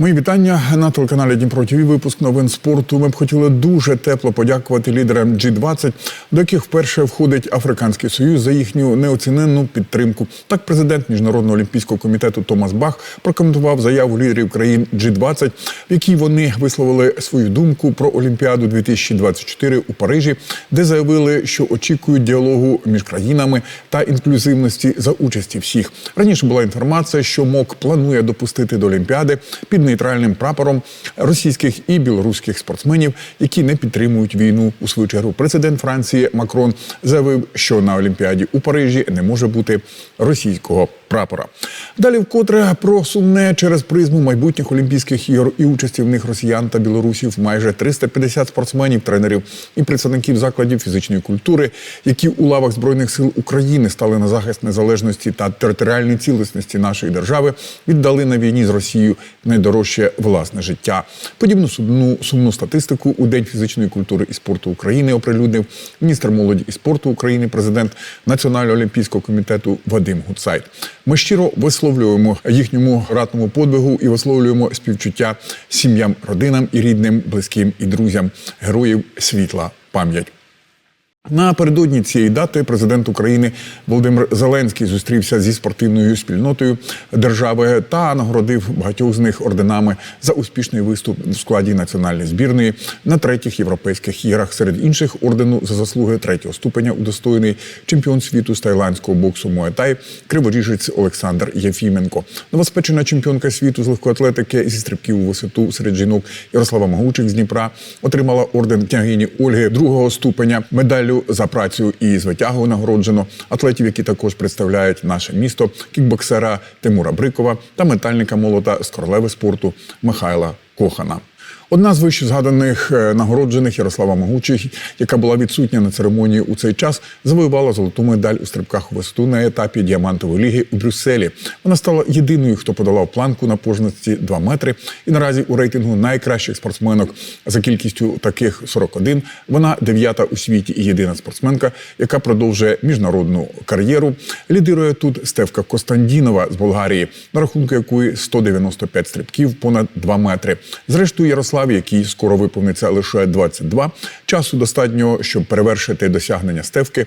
Мої вітання на телеканалі Дніпро ТВ. Випуск новин спорту. Ми б хотіли дуже тепло подякувати лідерам G20, до яких вперше входить Африканський Союз за їхню неоціненну підтримку. Так, президент міжнародного олімпійського комітету Томас Бах прокоментував заяву лідерів країн G20, в якій вони висловили свою думку про Олімпіаду 2024 у Парижі, де заявили, що очікують діалогу між країнами та інклюзивності за участі всіх. Раніше була інформація, що МОК планує допустити до Олімпіади під нейтральним прапором російських і білоруських спортсменів, які не підтримують війну. У свою чергу президент Франції Макрон заявив, що на Олімпіаді у Парижі не може бути російського прапора. Далі вкотре про сумне через призму майбутніх Олімпійських ігор і участі в них росіян та білорусів майже 350 спортсменів, тренерів і представників закладів фізичної культури, які у лавах збройних сил України стали на захист незалежності та територіальної цілісності нашої держави, віддали на війні з Росією найдорожче власне життя. Подібну сумну сумну статистику у День фізичної культури і спорту України оприлюднив міністр молоді і спорту України, президент Національного олімпійського комітету Вадим Гуцайт. Ми щиро висловлюємо їхньому ратному подвигу і висловлюємо співчуття сім'ям, родинам і рідним, близьким і друзям героїв світла пам'ять. Напередодні цієї дати президент України Володимир Зеленський зустрівся зі спортивною спільнотою держави та нагородив багатьох з них орденами за успішний виступ в складі національної збірної на третіх європейських іграх. Серед інших ордену за заслуги третього ступеня удостоєний чемпіон світу з тайландського боксу Муетай криворіжець Олександр Єфіменко. Новоспечена чемпіонка світу з легкоатлетики зі стрибків у висоту серед жінок Ярослава Магучих з Дніпра отримала орден княгині Ольги другого ступеня медаллю за працю і з витягу нагороджено атлетів, які також представляють наше місто, кікбоксера Тимура Брикова та метальника молота з королеви спорту Михайла Кохана. Одна з вище згаданих е, нагороджених Ярослава Могучих, яка була відсутня на церемонії у цей час, завоювала золоту медаль у стрибках у висоту на етапі діамантової ліги у Брюсселі. Вона стала єдиною, хто подолав планку на пожності 2 метри. І наразі у рейтингу найкращих спортсменок за кількістю таких 41. Вона дев'ята у світі і єдина спортсменка, яка продовжує міжнародну кар'єру. Лідирує тут Стевка Костандінова з Болгарії, на рахунку якої 195 стрибків понад 2 метри. Зрештою, Ярослав, який скоро виповниться лише 22, часу достатньо, щоб перевершити досягнення Стевки,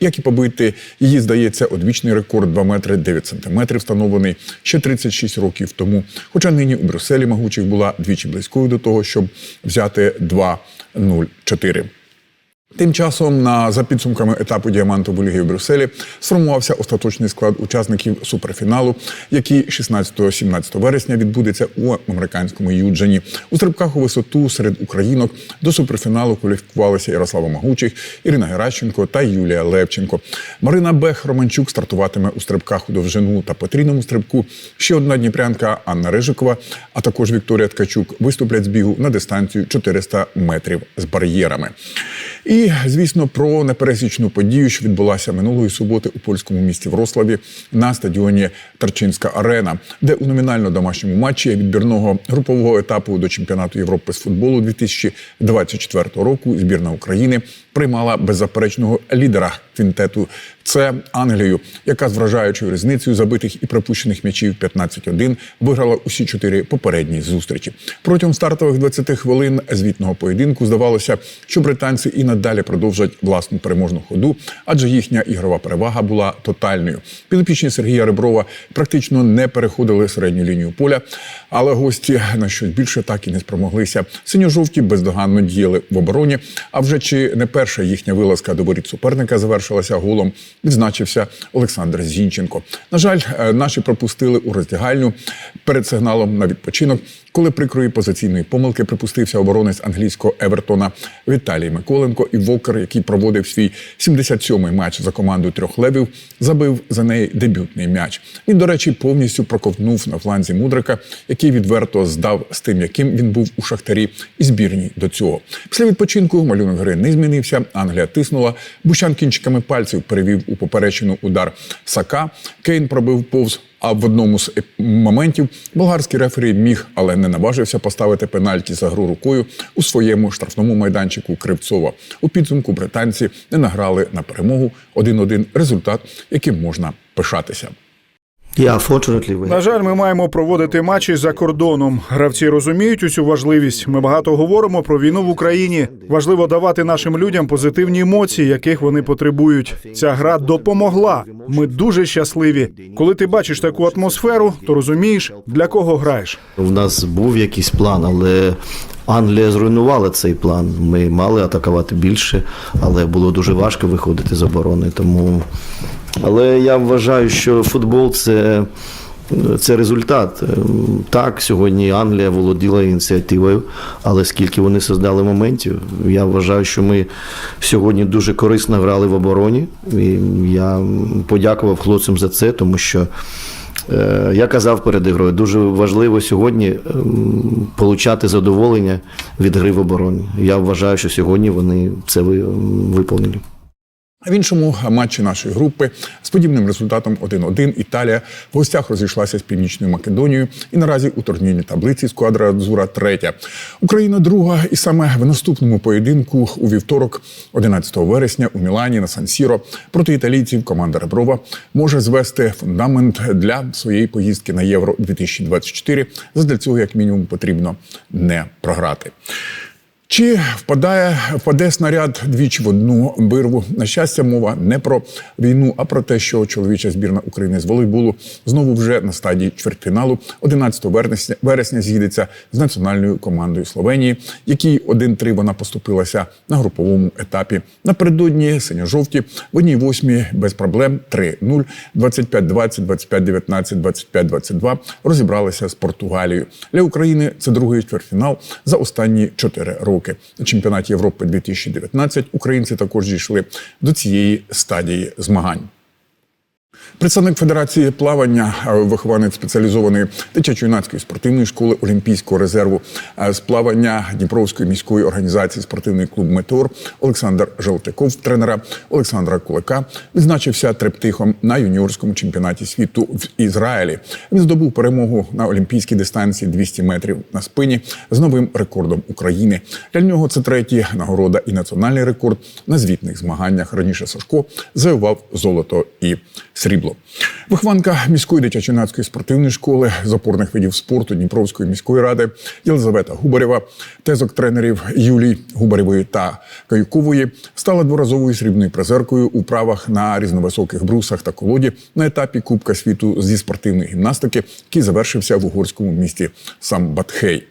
як і побити її, здається, одвічний рекорд 2 метри 9 сантиметрів, встановлений ще 36 років тому. Хоча нині у Брюсселі могучих була двічі близькою до того, щоб взяти 2.04. Тим часом, на за підсумками етапу діамантової ліги в Брюсселі, сформувався остаточний склад учасників суперфіналу, який 16-17 вересня відбудеться у американському Юджені. У стрибках у висоту серед українок до суперфіналу кваліфікувалися Ярослава Магучих, Ірина Геращенко та Юлія Левченко. Марина Бех Романчук стартуватиме у стрибках у довжину та потрійному стрибку. Ще одна дніпрянка Анна Рижикова, а також Вікторія Ткачук виступлять з бігу на дистанцію 400 метрів з бар'єрами. І, звісно, про непересічну подію, що відбулася минулої суботи у польському місті Врославі на стадіоні Тарчинська арена, де у номінально домашньому матчі відбірного групового етапу до чемпіонату Європи з футболу 2024 року збірна України приймала беззаперечного лідера квінтету. Це Англію, яка з вражаючою різницею забитих і пропущених м'ячів 15-1 виграла усі чотири попередні зустрічі. Протягом стартових 20 хвилин звітного поєдинку здавалося, що британці і надалі продовжать власну переможну ходу, адже їхня ігрова перевага була тотальною. Підопічні Сергія Реброва практично не переходили середню лінію поля, але гості на щось більше так і не спромоглися. Синьо-жовті бездоганно діяли в обороні. А вже чи не перша їхня вилазка до воріт суперника завершилася голом, відзначився Олександр Зінченко. На жаль, е, наші пропустили у роздягальню перед сигналом на відпочинок. Коли прикрої позиційної помилки припустився оборонець англійського Евертона Віталій Миколенко і Вокер, який проводив свій 77-й матч за команду трьох левів, забив за неї дебютний м'яч. Він, до речі, повністю проковтнув на фланзі Мудрика, який відверто здав з тим, яким він був у шахтарі і збірній до цього. Після відпочинку малюнок гри не змінився. Англія тиснула. Бущан кінчиками пальців перевів у поперечину удар Сака. Кейн пробив повз. А в одному з моментів болгарський рефері міг, але не наважився поставити пенальті за гру рукою у своєму штрафному майданчику Кривцова. У підсумку британці не награли на перемогу 1-1 результат, яким можна пишатися. На жаль, ми маємо проводити матчі за кордоном. Гравці розуміють усю важливість. Ми багато говоримо про війну в Україні. Важливо давати нашим людям позитивні емоції, яких вони потребують. Ця гра допомогла. Ми дуже щасливі. Коли ти бачиш таку атмосферу, то розумієш, для кого граєш. в нас був якийсь план, але Англія зруйнувала цей план. Ми мали атакувати більше, але було дуже важко виходити з оборони. Тому, але я вважаю, що футбол це. Це результат. Так, сьогодні Англія володіла ініціативою, але скільки вони создали моментів, я вважаю, що ми сьогодні дуже корисно грали в обороні. І я подякував хлопцям за це, тому що Я казав перед ігрою, дуже важливо сьогодні ем, получати задоволення від гри в обороні. Я вважаю, що сьогодні вони це ви- В іншому матчі нашої групи з подібним результатом 1-1 Італія в гостях розійшлася з Північною Македонією і наразі у турнірній таблиці сквадра Дзура третя. Україна друга, і саме в наступному поєдинку у вівторок, 11 вересня, у Мілані на Сан-Сіро проти італійців команда Реброва може звести фундамент для своєї поїздки на Євро 2024. Задля цього, як мінімум, потрібно не програти. Чи впадає впаде снаряд двічі в одну бирву? На щастя, мова не про війну, а про те, що чоловіча збірна України з волейболу знову вже на стадії чвертьфіналу 11 вересня, вересня з'їдеться з національною командою Словенії, якій 1-3 вона поступилася на груповому етапі. Напередодні синьо-жовті в одній восьмій без проблем 3-0, 25-20, 25-19, 25-22 розібралися з Португалією. Для України це другий чвертьфінал за останні 4 роки. На чемпіонаті Європи 2019 українці також дійшли до цієї стадії змагань. Представник Федерації плавання, вихованець спеціалізованої дитячо-юнацької спортивної школи Олімпійського резерву з плавання Дніпровської міської організації спортивний клуб Метеор Олександр Желтяков, тренера Олександра Кулика, відзначився трептихом на юніорському чемпіонаті світу в Ізраїлі. Він здобув перемогу на олімпійській дистанції 200 метрів на спині з новим рекордом України. Для нього це третя нагорода і національний рекорд на звітних змаганнях. Раніше Сашко завоював золото і срібло. Вихованка міської дитячо-юнацької спортивної школи з опорних видів спорту Дніпровської міської ради Єлизавета Губарєва, тезок тренерів Юлії Губарєвої та Каюкової стала дворазовою срібною призеркою у правах на різновисоких брусах та колоді на етапі Кубка світу зі спортивної гімнастики, який завершився в угорському місті Самбатхей.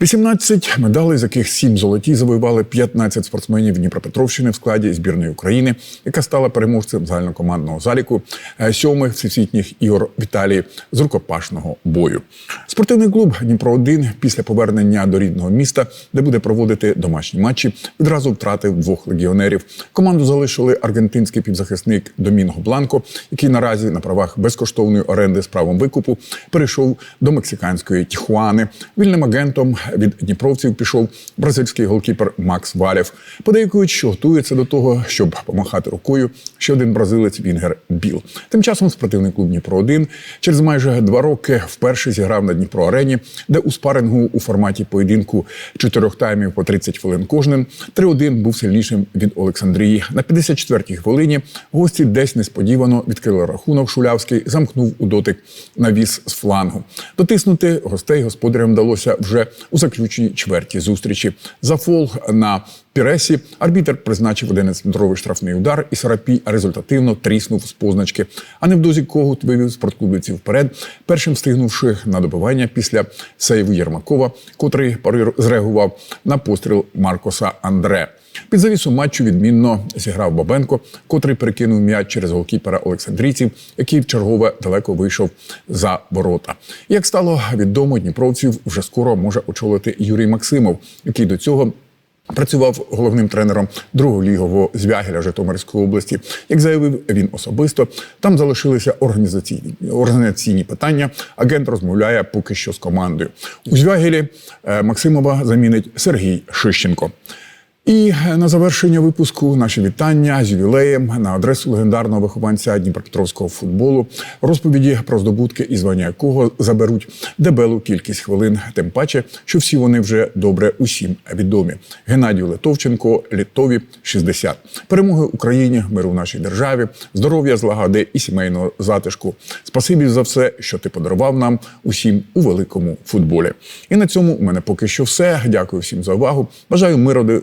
18 медалей, з яких 7 золоті, завоювали 15 спортсменів Дніпропетровщини в складі збірної України, яка стала переможцем загальнокомандного заліку е, сьомих всесвітніх ігор в Італії з рукопашного бою. Спортивний клуб Дніпро 1 після повернення до рідного міста, де буде проводити домашні матчі, відразу втратив двох легіонерів. Команду залишили аргентинський півзахисник Домінго Бланко, який наразі на правах безкоштовної оренди з правом викупу перейшов до мексиканської Тіхуани. Вільним агентом від дніпровців пішов бразильський голкіпер Макс Валєв. Подейкують, що готується до того, щоб помахати рукою ще один бразилець Вінгер Біл. Тим часом спортивний клуб Дніпро 1 через майже два роки вперше зіграв на Дніпро Арені, де у спарингу у форматі поєдинку чотирьох таймів по 30 хвилин кожним 3-1 був сильнішим від Олександрії. На 54-й хвилині гості десь несподівано відкрили рахунок. Шулявський замкнув у дотик навіс з флангу. Дотиснути гостей господарям вдалося вже у заключній чверті зустрічі. За фол на Піресі арбітер призначив 11-метровий штрафний удар, і Сарапій результативно тріснув з позначки. А невдовзі Когут вивів спортклубівців вперед, першим встигнувши на добивання після сейву Єрмакова, котрий парир зреагував на постріл Маркоса Андре. Під завісу матчу відмінно зіграв Бабенко, котрий перекинув м'яч через голкіпера Олександрійців, який в чергове далеко вийшов за ворота. Як стало відомо, дніпровців вже скоро може очолити Юрій Максимов, який до цього. Працював головним тренером другого лігового звягеля Житомирської області. Як заявив він особисто, там залишилися організаційні організаційні питання. Агент розмовляє поки що з командою. У звягелі е, Максимова замінить Сергій Шищенко. І на завершення випуску наші вітання з ювілеєм на адресу легендарного вихованця Дніпропетровського футболу, розповіді про здобутки і звання якого заберуть дебелу кількість хвилин, тим паче, що всі вони вже добре усім відомі. Геннадію Литовченко, Літові 60. Перемоги Україні, миру в нашій державі, здоров'я, злагоди і сімейного затишку. Спасибі за все, що ти подарував нам усім у великому футболі. І на цьому у мене поки що все. Дякую всім за увагу. Бажаю миру,